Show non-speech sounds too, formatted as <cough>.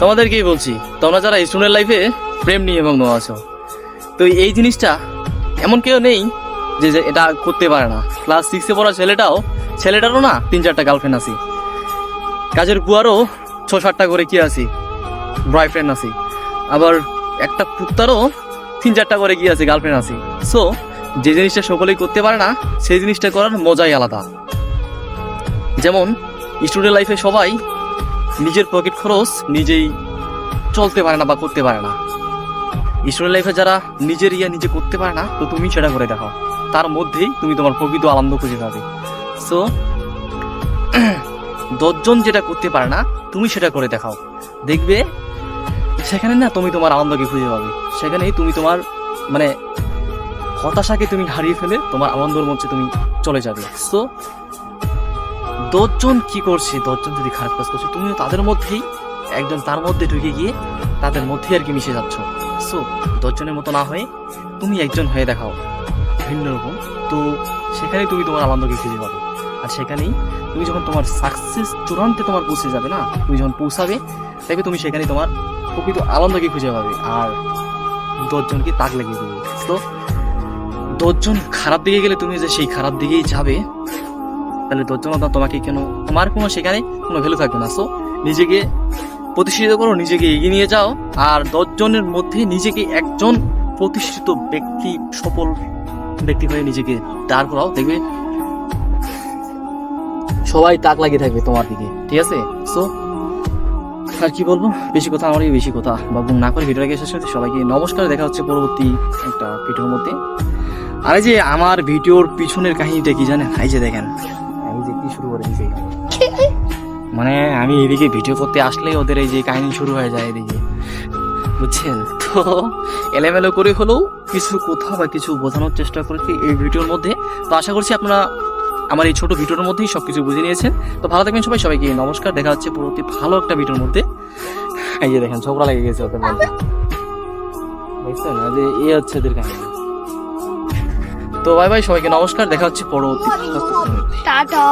তোমাদেরকেই বলছি, তোমরা যারা স্টুডেন্ট লাইফে প্রেম নিয়ে এবং আছো, তো এই জিনিসটা এমন কেউ নেই যে যে এটা করতে পারে না। ক্লাস সিক্সে পড়া ছেলেটাও, ছেলেটারও না তিন চারটা গার্লফ্রেন্ড আছি কাজের বুয়ারও ছ সাতটা করে কি আছি বয়ফ্রেন্ড আছি আবার একটা পুত্তারও তিন চারটা করে কি আছে গার্লফ্রেন্ড আছি সো যে জিনিসটা সকলেই করতে পারে না, সেই জিনিসটা করার মজাই আলাদা। যেমন স্টুডেন্ট লাইফে সবাই নিজের পকেট খরচ নিজেই চলতে পারে না বা করতে পারে না। স্টুডেন্ট লাইফে যারা নিজের ইয়া নিজে করতে পারে না, তো তুমি সেটা করে দেখাও তার মধ্যেই তুমি তোমার প্রকৃত আনন্দ খুঁজে পাবে। সো <clears throat> দশজন যেটা করতে পারে না, তুমি সেটা করে দেখাও। দেখবে, সেখানে না তুমি তোমার আনন্দকে খুঁজে পাবে। সেখানেই তুমি তোমার মানে হতাশাকে তুমি হারিয়ে ফেলে তোমার আনন্দর মধ্যে তুমি চলে যাবে। সো দশজন কি করছে? দশজন যদি খারাপ কাজ করছে, তুমিও তাদের মধ্যেই একজন তার মধ্যে ঢুকে গিয়ে তাদের মধ্যে আর কি মিশে যাচ্ছ। সো দশজনের মতো না হয়ে তুমি একজন হয়ে দেখাও ভিন্ন রকম। তো সেখানেই তুমি তোমার আনন্দকে খুঁজে পাবে। আর সেখানেই তুমি যখন তোমার সাকসেস চূড়ান্তে তোমার পৌঁছে যাবে না, তুমি যখন পৌঁছাবে, দেখবে তুমি সেখানে তোমার প্রকৃত আনন্দকে খুঁজে পাবে। আর দশজনকে তাক লাগিয়ে দেবে। তো দশজন খারাপ দিকে গেলে তুমি যে সেই খারাপ দিকেই যাবে তাহলে দশজনতা তোমাকে কেন? তোমার কোনো সেখানে কোনো ভ্যালু থাকবে না। সো নিজেকে প্রতিষ্ঠিত করো, নিজেকে এগিয়ে নিয়ে যাও। আর দশজনের মধ্যে নিজেকে একজন প্রতিষ্ঠিত ব্যক্তি, সফল ব্যক্তি হয়ে নিজেকে দাঁড় করাও। দেখবে সবাই তাক লাগিয়ে থাকবে তোমার দিকে। ঠিক আছে? সো আর কি বলব? বেশি কথা আমারই বেশি কথা। বাবু না করে ভিডিওটাকে শেষ করতে। সবাইকে নমস্কার। দেখা হচ্ছে পরবর্তী একটা ভিডিওর মধ্যে। আর যে আমার ভিডিওর পিছনের কাহিনীটা কি জানেন? এই যে দেখেন। কি শুরু করে দিয়েছে মানে আমি এদিকে ভিডিও করতে আসলেই ওদের এই যে কাহিনী শুরু হয়ে যায় এদিকে বুঝছেন তো এলোমেলো করে হলেও কিছু কোথাও বা কিছু বোঝানোর চেষ্টা করেছি এই ভিডিওর মধ্যে তো আশা করছি আপনারা আমার এই ছোট ভিডিওর মধ্যেই সব কিছু বুঝে নিয়েছেন তো ভালো থাকবেন সবাই সবাইকে নমস্কার দেখা হচ্ছে পরবর্তী ভালো একটা ভিডিওর মধ্যে এই যে দেখেন ঝগড়া লেগে গেছে ওদের মধ্যে দেখছেন যে এ হচ্ছে এদের কাহিনী তো বাই বাই সবাইকে নমস্কার দেখা হচ্ছে পরবর্তী। টাটা